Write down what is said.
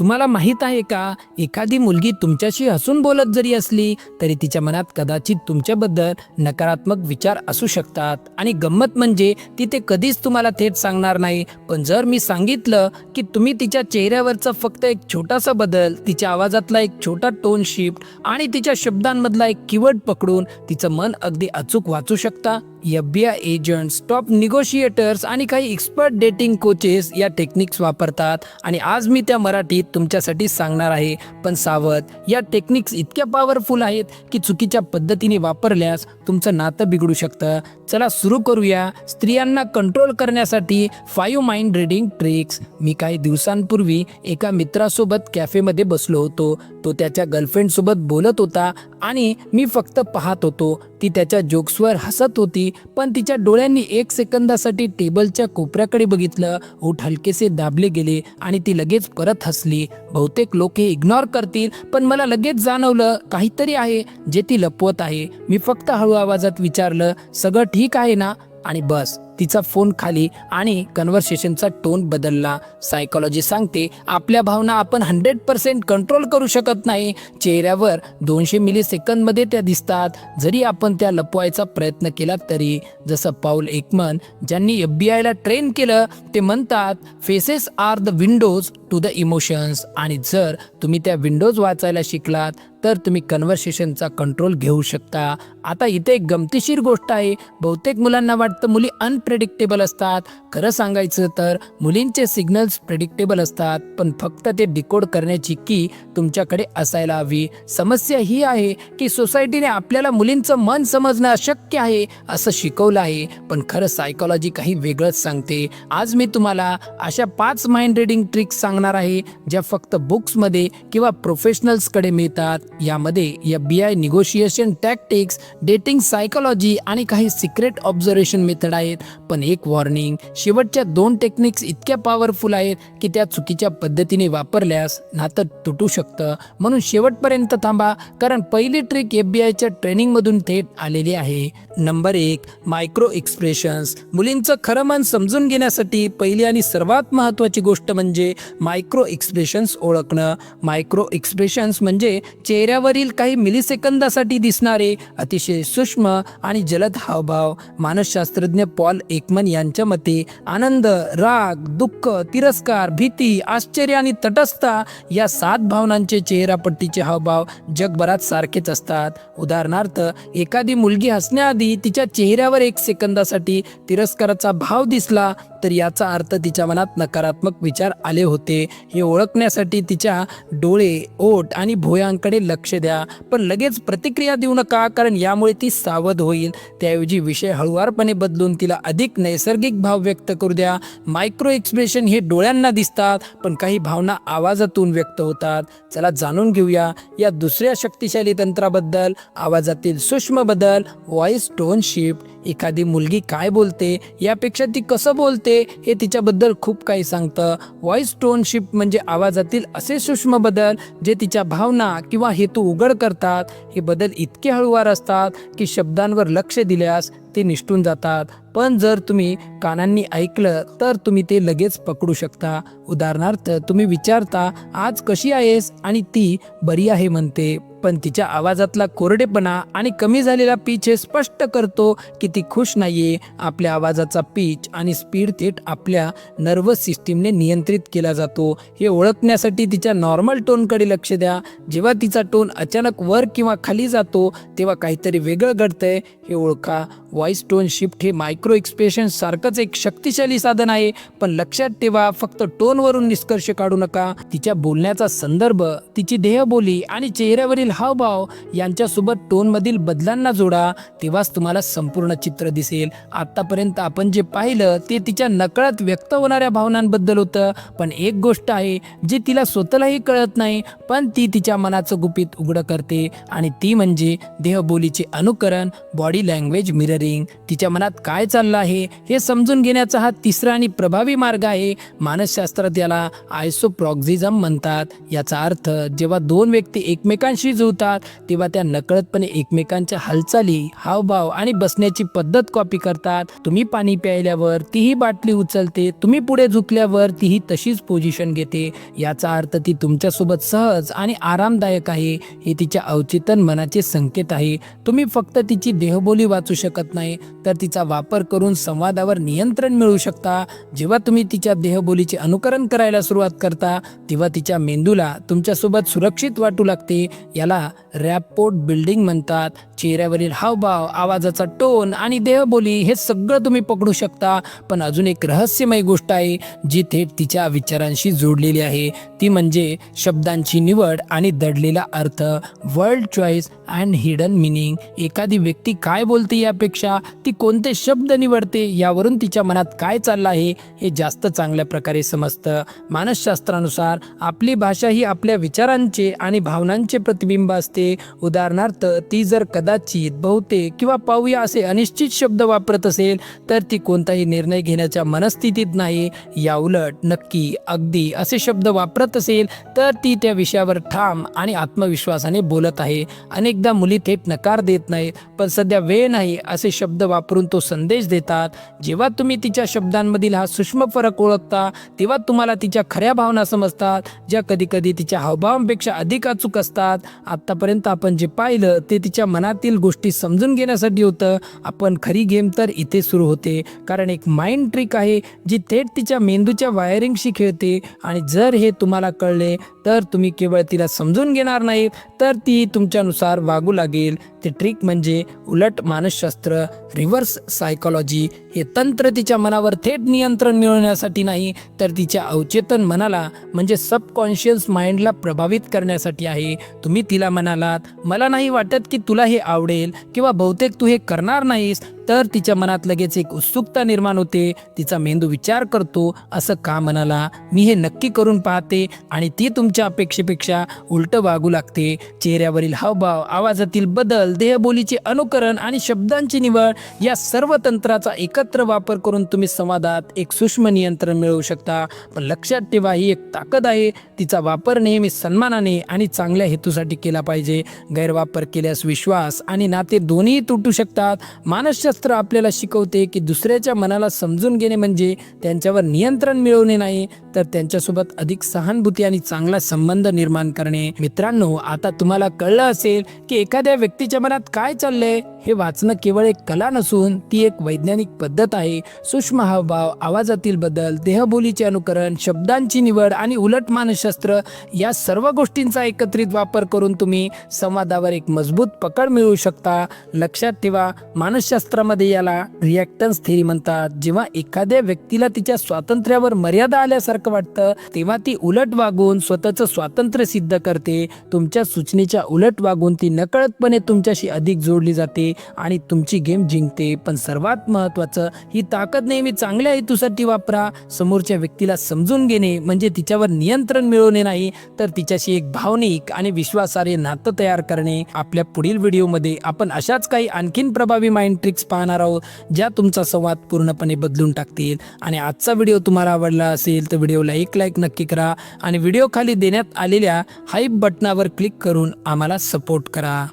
तुम्हाला माहीत आहे का? एखादी मुलगी तुमच्याशी हसून बोलत जरी असली तरी तिच्या मनात कदाचित तुमच्याबद्दल नकारात्मक विचार असू शकतात. आणि गंमत म्हणजे ती ते कधीच तुम्हाला थेट सांगणार नाही. पण जर मी सांगितलं की तुम्ही तिच्या चेहऱ्यावरचा फक्त एक छोटासा बदल तिच्या आवाजातला एक छोटा टोन शिफ्ट आणि तिच्या शब्दांमधला एक किवड पकडून तिचं मन अगदी अचूक वाचू शकता? एफबीआय एजंट्स टॉप निगोशिएटर्स आणि काही एक्सपर्ट डेटिंग कोचेस या टेक्निक्स वापरतात. आणि आज मी त्या मराठीत तुमच्यासाठी सांगणार आहे. पण सावध या टेक्निक्स इतक्या पॉवरफुल आहेत की चुकीच्या पद्धतीने वापरल्यास तुमचं नातं बिघडू शकतं. चला सुरू करूया. स्त्रियांना कंट्रोल करण्यासाठी फाईव्ह माइंड रिडिंग ट्रिक्स मी काही दिवसांपूर्वी एका मित्रासोबत कॅफेमध्ये बसलो होतो. तो त्याच्या गर्लफ्रेंडसोबत बोलत होता आणि मी फक्त पाहत होतो. ती त्याच्या जोक्सवर हसत होती. पण तिच्या डोळ्यांनी एक सेकंदासाठी टेबलच्या कोपऱ्याकडे बघितलं. ओठ हलकेसे दाबले गेले आणि ती लगेच परत हसली. बहुतेक लोक हे इग्नोर करतील पण मला लगेच जाणवलं काहीतरी आहे जे ती लपवत आहे. मी फक्त हळू आवाजात विचारलं सगळं ठीक आहे ना? आणि बस. तिचा फोन खाली आणि कन्व्हर्सेशनचा टोन बदलला. सायकॉलॉजी सांगते आपल्या भावना आपण हंड्रेड पर्सेंट कंट्रोल करू शकत नाही. चेहऱ्यावर दोनशे मिली सेकंदमध्ये त्या दिसतात. जरी आपण त्या लपवायचा प्रयत्न केला तरी जसं पाऊल एकमन ज्यांनी एफ बी आयला ट्रेन केलं ते म्हणतात faces are the windows to the emotions. आणि जर तुम्ही त्या विंडोज वाचायला शिकलात तर तुम्ही कन्व्हर्सेशनचा कंट्रोल घेऊ शकता. आता इथे एक गमतीशीर गोष्ट आहे. बहुतेक मुलांना वाटतं मुली अनप्रेडिक्टेबल असतात. खरं सांगायचं तर मुलींचे सिग्नल्स प्रेडिक्टेबल असतात. पण फक्त ते डिकोड करण्याची की तुमच्याकडे असायला हवी. समस्या ही आहे की सोसायटीने आपल्याला मुलींचं मन समजणं अशक्य आहे असं शिकवलं आहे. पण खरं सायकोलॉजी काही वेगळंच सांगते. आज मी तुम्हाला अशा पाच माइंड रिडिंग ट्रिक्स सांगणार आहे ज्या फक्त बुक्समध्ये किंवा प्रोफेशनल्सकडे मिळतात. यामध्ये या B I negotiation tactics dating psychology आणि काही सिक्रेट ऑब्झर्वेशन मेथड आहेत. पण एक वॉर्निंग शेवटच्या दोन टेक्निक्स इतक्या पॉवरफुल आहेत की त्या चुकीच्या पद्धतीने वापरल्यास नातं तुटू शकतं. म्हणून शेवटपर्यंत थांबा कारण पहिली ट्रिक एफ बी आयच्या ट्रेनिंगमधून थेट आलेली आहे. नंबर एक मायक्रो एक्सप्रेशन्स मुलींचं खरं मन समजून घेण्यासाठी पहिली आणि सर्वात महत्त्वाची गोष्ट म्हणजे मायक्रो एक्सप्रेशन्स ओळखणं. मायक्रो एक्सप्रेशन्स म्हणजे चेहऱ्यावरील काही मिलिसेकंदासाठी दिसणारे अतिशय सूक्ष्म आणि जलद हावभाव. मानसशास्त्रज्ञ पॉल एकमन यांच्या मते आनंद राग दुःख तिरस्कार भीती आश्चर्य आणि तटस्थता या सात भावनांचे चेहरापट्टीचे हावभाव जगभरात सारखेच असतात. उदाहरणार्थ एखादी मुलगी हसण्याआधी तिच्या चेहऱ्यावर एक सेकंदासाठी तिरस्काराचा भाव दिसला तर याचा अर्थ तिच्या मनात नकारात्मक विचार आले होते. हे ओळखण्यासाठी तिच्या डोळे ओठ आणि भुयांकडे लक्ष द्या. पण लगेच प्रतिक्रिया देऊ नका कारण यामुळे ती सावध होईल. त्याऐवजी विषय हळुवारपणे बदलून तिला अधिक नैसर्गिक भाव व्यक्त करू द्या. मायक्रो एक्सप्रेशन हे डोळ्यांना दिसतात पण काही भावना आवाजातून व्यक्त होतात. चला जाणून घेऊया या दुसऱ्या शक्तिशाली तंत्राबद्दल. आवाजातील सूक्ष्म बदल व्हॉइस टोन शिफ्ट एखादी मुलगी काय बोलते यापेक्षा ती कसं बोलते हे तिच्याबद्दल खूप काही सांगतं. व्हॉइस टोनशिप म्हणजे आवाजातील असे सूक्ष्म बदल जे तिच्या भावना किंवा हेतू उघड करतात. हे बदल इतके हळूवार असतात की शब्दांवर लक्ष दिल्यास ते निष्ठून जातात. पण जर तुम्ही कानांनी ऐकलं तर तुम्ही ते लगेच पकडू शकता. उदाहरणार्थ तुम्ही विचारता आज कशी आहेस? आणि ती बरी आहे म्हणते. पण तिच्या आवाजातला कोरडेपणा आणि कमी झालेला पीच हे स्पष्ट करतो की ती खुश नाहीये. आपल्या आवाजाचा पीच आणि स्पीड थेट आपल्या नर्वस सिस्टीमने नियंत्रित केला जातो. हे ओळखण्यासाठी तिच्या नॉर्मल टोनकडे लक्ष द्या. जेव्हा तिचा टोन अचानक वर किंवा खाली जातो तेव्हा काहीतरी वेगळं घडतंय. हे ओळखा. व्हॉइस टोन शिफ्ट हे मायक्रो एक्सप्रेशन सारखंच एक शक्तिशाली साधन आहे. पण लक्षात ठेवा फक्त टोनवरून निष्कर्ष काढू नका. तिच्या बोलण्याचा संदर्भ तिची देहबोली आणि चेहऱ्यावरील हावभाव यांच्यासोबत टोनमधील बदलांना जोडा. तेव्हाच तुम्हाला संपूर्ण चित्र दिसेल. आतापर्यंत आपण जे पाहिलं ते तिच्या नकळत व्यक्त होणाऱ्या भावनांबद्दल होतं. पण एक गोष्ट आहे जी तिला स्वतःलाही कळत नाही पण ती तिच्या मनाचं गुपित उघडं करते. आणि ती म्हणजे देहबोलीचे अनुकरण बॉडी लँग्वेज मिररिंग तिच्या मनात काय चाललं आहे. हे समजून घेण्याचा हा तिसरा आणि प्रभावी मार्ग आहे. मानसशास्त्रात याला आयसोप्रॉक्झिझम म्हणतात. याचा अर्थ जेव्हा दोन व्यक्ती एकमेकांशी जुळतात तेव्हा त्या नकळतपणे एकमेकांच्या हालचाली हावभाव आणि बसण्याची पद्धत कॉपी करतात. तुम्ही पाणी प्यायल्यावर तीही बाटली उचलते तुम्ही पुढे झुकल्यावर तीही तशीच पोझिशन घेते. याचा अर्थ ती तुमच्यासोबत सहज आणि आरामदायक आहे. हे तिच्या अवचेतन मनाचे संकेत आहे. तुम्ही फक्त तिची देहबोली वाचू शकत नाही तर तिचा वापर करून संवादावर नियंत्रण मिळवू शकता. जेव्हा तुम्ही तिच्या देहबोलीचे अनुकरण करायला सुरुवात करता तेव्हा तिच्या मेंदूला तुमच्यासोबत सुरक्षित वाटू लागते. याला रॅपोर्ट बिल्डिंग म्हणतात. चेहऱ्यावरील हावभाव आवाजाचा टोन आणि देहबोली हे सगळं तुम्ही पकडू शकता. पण अजून एक रहस्यमय गोष्ट आहे जी थेट तिच्या विचारांशी जोडलेली आहे. ती म्हणजे शब्दांची निवड आणि दडलेला अर्थ word choice and hidden meaning. एखादी व्यक्ती काय बोलते यापेक्षा ती कोणते शब्द निवडते यावरून तिच्या मनात काय चाललं आहे हे जास्त चांगल्या प्रकारे समजतं. मानसशास्त्रानुसार आपली भाषा ही आपल्या विचारांचे आणि भावनांचे प्रतिबिंब असते. उदाहरणार्थ ती जर कदाचित बहुतेक किंवा पाहूया असे अनिश्चित शब्द वापरत असेल तर ती कोणताही निर्णय घेण्याच्या मनस्थितीत नाही. याउलट नक्की अगदी असे शब्द वापरत असेल तर ती त्या विषयावर ठाम आणि आत्मविश्वासाने बोलत आहे. अनेकदा मुली थेट नकार देत नाही पण सध्या वेळ नाही असे शब्द वापरून तो संदेश देतात. जेव्हा तुम्ही तिच्या शब्दांमधील हा सूक्ष्म फरक ओळखता तेव्हा तुम्हाला तिच्या खऱ्या भावना समजतात ज्या कधीकधी तिच्या हावभावांपेक्षा अधिक अचूक असतात. आतापर्यंत आपण जे पाहिलं ते तिच्या मनातील गोष्टी समजून घेण्यासाठी होतं. आपण खरी गेम तर इथे सुरू होते. कारण एक माइंड ट्रिक आहे जी थेट तिच्या मेंदूच्या वायरिंगशी खेळते. आणि जर हे तुम्हाला कळले तर तुम्ही केवळ तिला समजून घेणार नाही तर ती तुमच्यानुसार वागू लागेल. ते ट्रिक म्हणजे उलट मानसशास्त्र रिव्हर्स सायकॉलॉजी हे तंत्र तिच्या मनावर थेट नियंत्रण मिळवण्यासाठी नाही तर तिच्या अवचेतन मनाला म्हणजे सबकॉन्शियस माइंडला प्रभावित करण्यासाठी आहे. तुम्ही तिला म्हणालात मला नाही वाटत की तुला हे आवडेल किंवा बहुतेक तू हे करणार नाहीस तर तिच्या मनात लगेच एक उत्सुकता निर्माण होते. तिचा मेंदू विचार करतो असं का म्हणाला? मी हे नक्की करून पाहते आणि ती तुमच्या अपेक्षेपेक्षा उलट वागू लागते. चेहऱ्यावरील हावभाव आवाजातील बदल देहबोलीचे अनुकरण आणि शब्दांची निवड या सर्व तंत्राचा एकत्र वापर करून तुम्ही संवादात एक सूक्ष्म नियंत्रण मिळवू शकता. पण लक्षात ठेवा ही एक ताकद आहे. तिचा वापर नेहमी सन्मानाने आणि चांगल्या हेतूसाठी केला पाहिजे. गैरवापर केल्यास विश्वास आणि नाते दोन्ही तुटू शकतात. मानसशास्त्र आपल्याला शिकवते की दुसऱ्याच्या मनाला समजून घेणे म्हणजे त्यांच्यावर नियंत्रण मिळवणे नाही तर त्यांच्यासोबत अधिक सहानुभूती आणि चांगला संबंध निर्माण करणे. मित्रांनो आता तुम्हाला कळलं असेल की एखाद्या व्यक्तीच्या मनात काय चाललंय? हे वाचणं केवळ एक कला नसून ती एक वैज्ञानिक पद्धत आहे. सूक्ष्म हावभाव आवाजातील बदल देहबोलीचे अनुकरण शब्दांची निवड आणि उलट मानसशास्त्र या सर्व गोष्टींचा एकत्रित वापर करून तुम्ही संवादावर एक मजबूत पकड मिळवू शकता. लक्षात ठेवा मानसशास्त्र शास्त्रामध्ये याला रिॲक्टन्स थेरी म्हणतात. जेव्हा एखाद्या व्यक्तीला तिच्या स्वातंत्र्यावर मर्यादा आल्यासारखं वाटतं तेव्हा ती उलट वागून स्वतःचं स्वातंत्र्य सिद्ध करते. तुमच्या सूचनेच्या उलट वागून ती नकळतपणे तुमच्याशी अधिक जोडली जाते आणि तुमची गेम जिंकते. पण सर्वात महत्त्वाचं ही ताकद नेहमी चांगल्या हेतूसाठी वापरा. समोरच्या व्यक्तीला समजून घेणे म्हणजे तिच्यावर नियंत्रण मिळवणे नाही तर तिच्याशी एक भावनिक आणि विश्वासार्ह नातं तयार करणे. आपल्या पुढील व्हिडिओमध्ये आपण अशाच काही आणखीन प्रभावी माइंड ट्रिक्स पाहणार आहोत ज्या तुमचा संवाद पूर्णपणे बदलून टाकतील. आणि आजचा व्हिडिओ तुम्हाला आवडला असेल तर व्हिडिओला एक लाईक नक्की करा. आणि व्हिडिओ खाली देण्यात आलेल्या हाईप बटनावर क्लिक करून आम्हाला सपोर्ट करा.